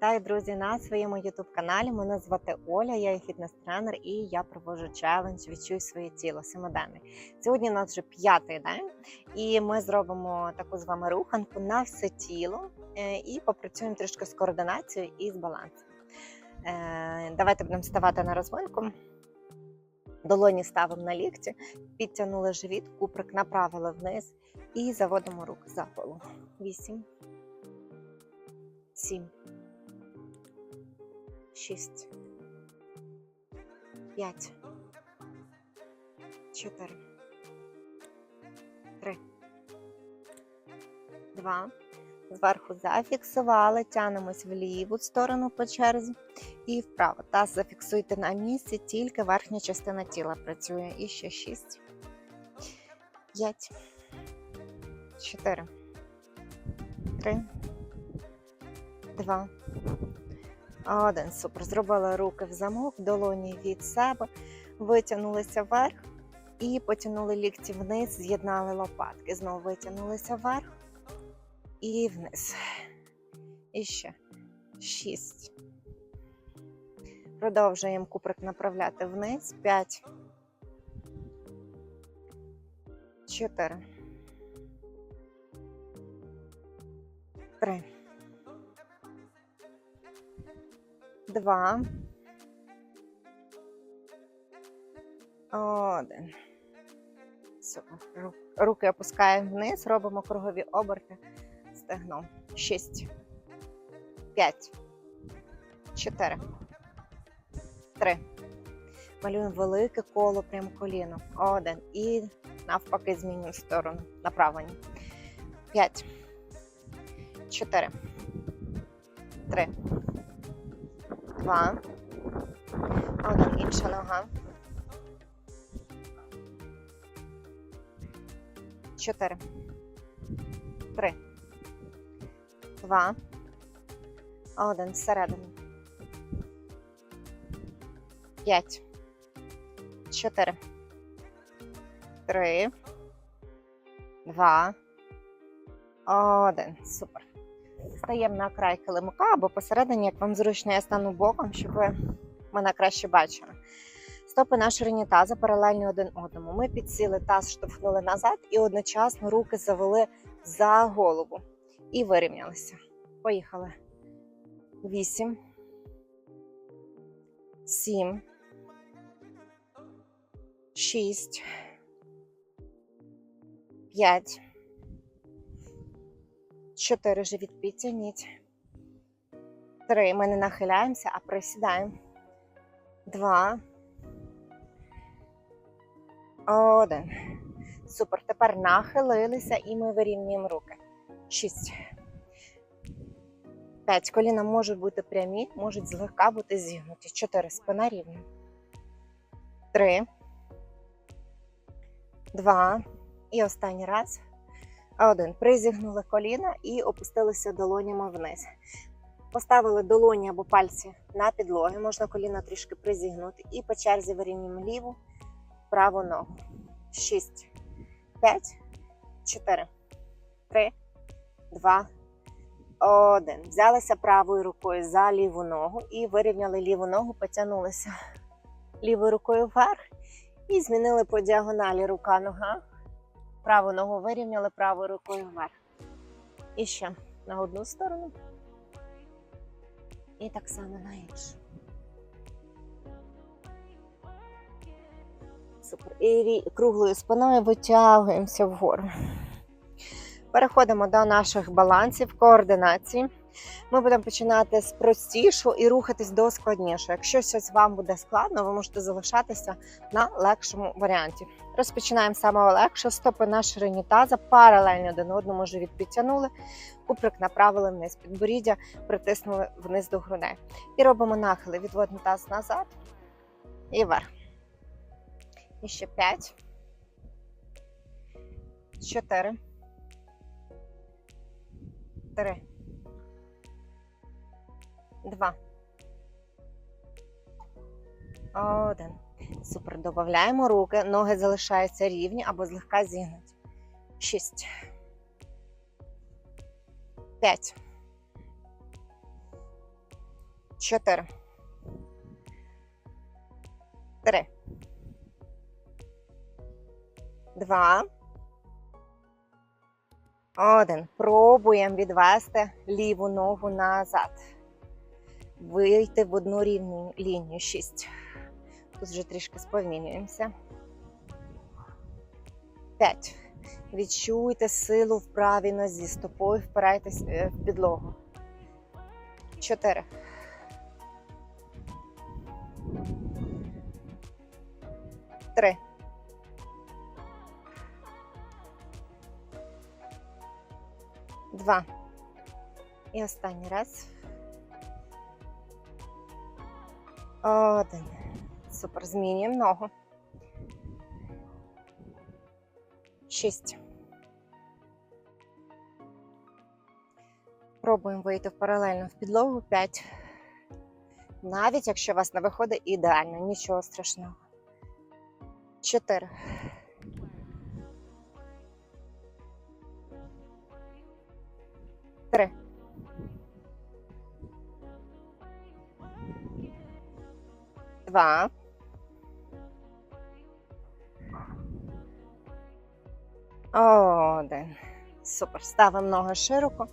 Вітаю, друзі, на своєму youtube каналі. Мене звати Оля, я є фітнес-тренер і я проводжу челендж Відчуй своє тіло семиденний. Сьогодні у нас вже п'ятий день, і ми зробимо таку з вами руханку на все тіло е, і попрацюємо трішки з координацією і з балансом. Е, Давайте будемо ставати на розвинку. Долоні ставимо на лікті, підтягнули живіт, куприк направили вниз і заводимо руки за голову. Вісім. Сім. Шість. П'ять. Чотири. Три. Два. Зверху зафіксували. Тянемось в ліву сторону по черзі і вправо. Таз зафіксуйте на місці, тільки верхня частина тіла працює. І ще шість. П'ять. Чотири. Три. Два. Один. Супер. Зробили руки в замок, долоні від себе, витягнулися вверх і потягнули лікті вниз, з'єднали лопатки. Знову витягнулися вверх і вниз. І ще. Шість. Продовжуємо куприк направляти вниз. П'ять. Чотири. Три. Два. Один. Супер. Руки опускаємо вниз, робимо кругові оберти стегном. Шість. П'ять. Чотири. Три. Малюємо велике коло прямо коліно. Один. І навпаки змінюємо сторону. Направлення. П'ять. Чотири. Три. Два. Один. Інша нога. Чотири. Три. Два. Один. Всередину. П'ять. Чотири. Три. Два. Один. Супер. Стаємо на край килимка або посередині, як вам зручно, я стану боком, щоб ви мене краще бачили. Стопи на ширині паралельні один одному. Ми підсіли таз, штовхнули назад і одночасно руки завели за голову. І вирівнялися. Поїхали. Вісім. Сім. Шість. П'ять. Чотири живіт підтягніть. Три. Ми не нахиляємося, а присідаємо. Два. Один. Супер. Тепер нахилилися і ми вирівнюємо руки. Шість. П'ять. Коліна можуть бути прямі, можуть злегка бути зігнуті. Чотири. Спина рівна. Три. Два. І останній раз. Один. Призігнули коліна і опустилися долонями вниз. Поставили долоні або пальці на підлоги, можна коліна трішки призігнути. І по черзі вирівнюємо ліву, праву ногу. Шість, п'ять, чотири, три, два, один. Взялися правою рукою за ліву ногу і вирівняли ліву ногу, потягнулися лівою рукою вверх і змінили по діагоналі рука-нога. Праву ногу вирівняли правою рукою вверх. І ще на одну сторону. І так само на іншу. Супер. І круглою спиною витягуємося вгору. Переходимо до наших балансів, координації. Ми будемо починати з простішого і рухатись до складнішого. Якщо щось вам буде складно, ви можете залишатися на легшому варіанті. Розпочинаємо самого легшого. Стопи на ширині таза, паралельно один одному живіт підтягнули, куприк направили вниз, підборіддя притиснули вниз до грудей. І робимо нахили. Відводимо таз назад і вверх. І ще 5, 4, 3, 2, 1. Супер. Додаємо руки. Ноги залишаються рівні або злегка зігнуті. 6, 5, чотири. Три. Два. Один. Пробуємо відвести ліву ногу назад. Вийти в одну рівну лінію. Шість. Тут вже трішки сповільнюємося. П'ять. Відчуйте силу в правій нозі. Стопою впирайтесь е, в підлогу. Чотири. Три. Два. І останній раз. Один. Супер. Змінюємо ногу. Шість. Пробуємо вийти в паралельно в підлогу. П'ять. Навіть якщо у вас не виходить ідеально, нічого страшного. Чотири. 2. Один. Супер. Ставимо ноги широко.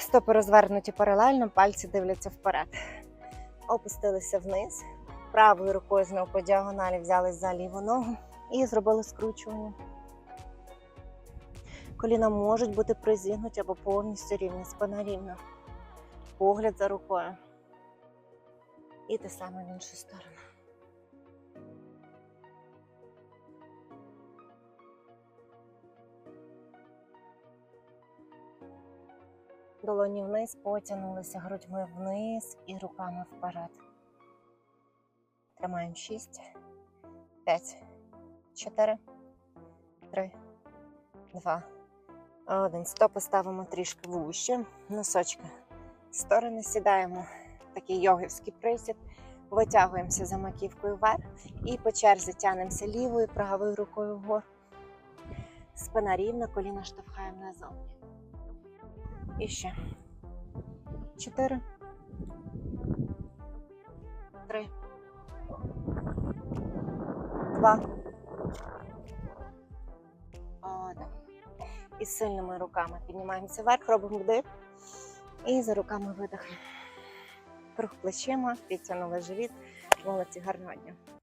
Стопи розвернуті паралельно, пальці дивляться вперед. Опустилися вниз. Правою рукою знову по діагоналі взялись за ліву ногу і зробили скручування. Коліна можуть бути призігнуті або повністю рівні, спина рівна. Погляд за рукою. І те саме в іншу сторону. Долоні вниз, потягнулися грудьми вниз і руками вперед. Тримаємо 6, 5, 4, 3, 2, 1. Стопи ставимо трішки вуще. Носочки сторони сідаємо. Такий йогівський присід. Витягуємося за маківкою вверх і по черзі тянемося лівою, правою рукою вгору. Спина рівна, коліна штовхаємо назовні. І ще. Чотири. Три. Два. Один. І сильними руками піднімаємося вверх, робимо вдих. І за руками видих. Круг плечима, підтягнули живіт. Молодці, гарного дня.